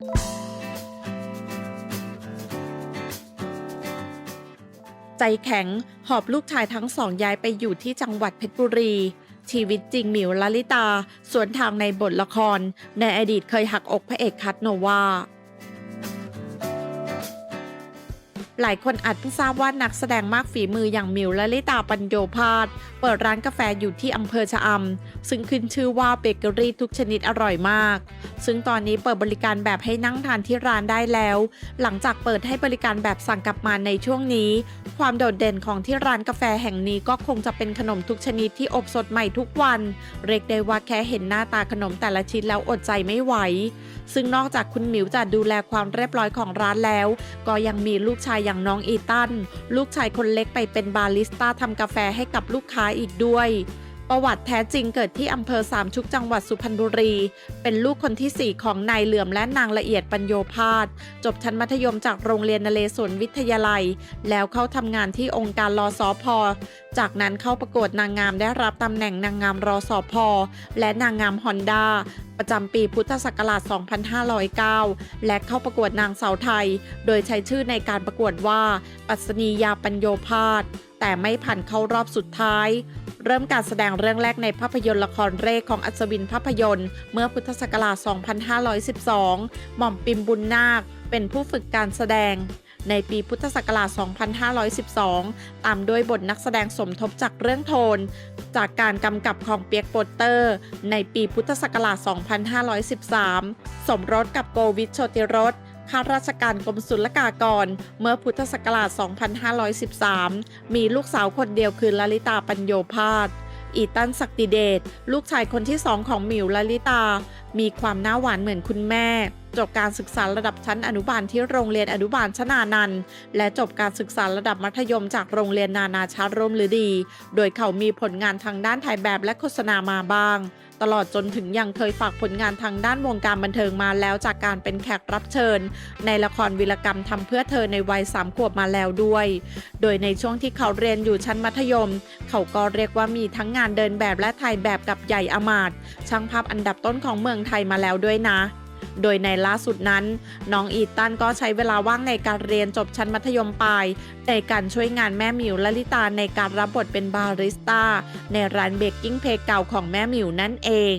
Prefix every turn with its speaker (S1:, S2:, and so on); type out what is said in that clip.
S1: ใจแข็งหอบลูกชายทั้งสองย้ายไปอยู่ที่จังหวัดเพชรบุรี ชีวิตจริงหมิวลลิตา สวนทางในบทละคร ในอดีตเคยหักอกพระเอกคัตโนวา หลายคนอาจเพิ่งทราบว่านักแสดงมากฝีมืออย่างมิวและลิตาปัญโยพาสเปิดร้านกาแฟอยู่ที่อำเภอชะอำซึ่งขึ้นชื่อว่าเบเกอรี่ทุกชนิดอร่อยมาก ซึ่งตอนนี้เปิดบริการแบบให้นั่งทานที่ร้านได้แล้ว หลังจากเปิดให้บริการแบบสั่งกลับมาในช่วงนี้ ความโดดเด่นของที่ร้านกาแฟแห่งนี้ก็คงจะเป็นขนมทุกชนิดที่อบสดใหม่ทุกวัน เรียกได้ว่าแค่เห็นหน้าตาขนมแต่ละชิ้นแล้วอดใจไม่ไหว ซึ่งนอกจากคุณหมิวจะดูแลความเรียบร้อยของร้านแล้ว ก็ยังมีลูกชายอย่างน้องอีตัน ลูกชายคนเล็กไปเป็นบาริสต้าทำกาแฟให้กับลูกค้าอีกด้วย ประวัติแท้จริงเกิดที่อำเภอสามชุกจังหวัดสุพรรณบุรี เป็นลูกคนที่ 4 ของนายเหลื่อมและนางละเอียดปัญโยพาสจบชั้นมัธยมจากโรงเรียนนเรศวรวิทยาลัย แล้วเข้าทำงานที่องค์การรอสอพอจากนั้นเข้าประกวดนางงามได้รับตำแหน่งนางงามรอสอพอและนางงามฮอนด้า ประจำปีพุทธศักราช 2509 และเข้าประกวดนางสาวไทย โดยใช้ชื่อในการประกวดว่า ปัสนียาปัญโยพาสแต่ไม่ผ่านเข้ารอบสุดท้าย เริ่มการแสดงเรื่องแรกในภาพยนตร์ละครเร่ของอัศวินภาพยนตร์ เมื่อพุทธศักราช 2512 หม่อมปิมบุญนาค เป็นผู้ฝึกการแสดง ในปีพุทธศักราช 2512 ตามด้วยบทนักแสดงสมทบจากเรื่องโทน จากการกำกับของเปียกโปเตอร์ ในปีพุทธศักราช 2513 สมรสกับโกวิทโชติรสข้าราชการกรมศุลกากร เมื่อพุทธศักราช 2513 มีลูกสาวคนเดียวคือลลิตาปัญโยพาสอีตันศักดิเดช ลูกชายคนที่สองของหมิวลลิตามีความน้าหวานเหมือนคุณแม่ จบการศึกษาระดับชั้นอนุบาลที่โรงเรียนอนุบาลชนานันท์และจบการศึกษาระดับมัธยมจากโรงเรียนนานาชาติร่มฤดี โดยเขามีผลงานทางด้านถ่ายแบบและโฆษณามาบ้าง ตลอดจนถึงยังเคยฝากผลงานทางด้านวงการบันเทิงมาแล้วจากการเป็นแขกรับเชิญ ในละครวิรกรรมทำเพื่อเธอในวัยสามขวบมาแล้วด้วย โดยในช่วงที่เขาเรียนอยู่ชั้นมัธยม เขาก็เรียกว่ามีทั้งงานเดินแบบและถ่ายแบบกับใหญ่อมาตช่างภาพอันดับต้นของเมืองไทยมาแล้วด้วยนะ โดยในล่าสุดนั้น น้องอีตันก็ใช้เวลาว่างในการเรียนจบชั้นมัธยมปลายในการช่วยงานแม่หมิวและลิตาในการรับบทเป็นบาริสต้าในร้านเบกกิ้งเพเก่าของแม่หมิวนั่นเอง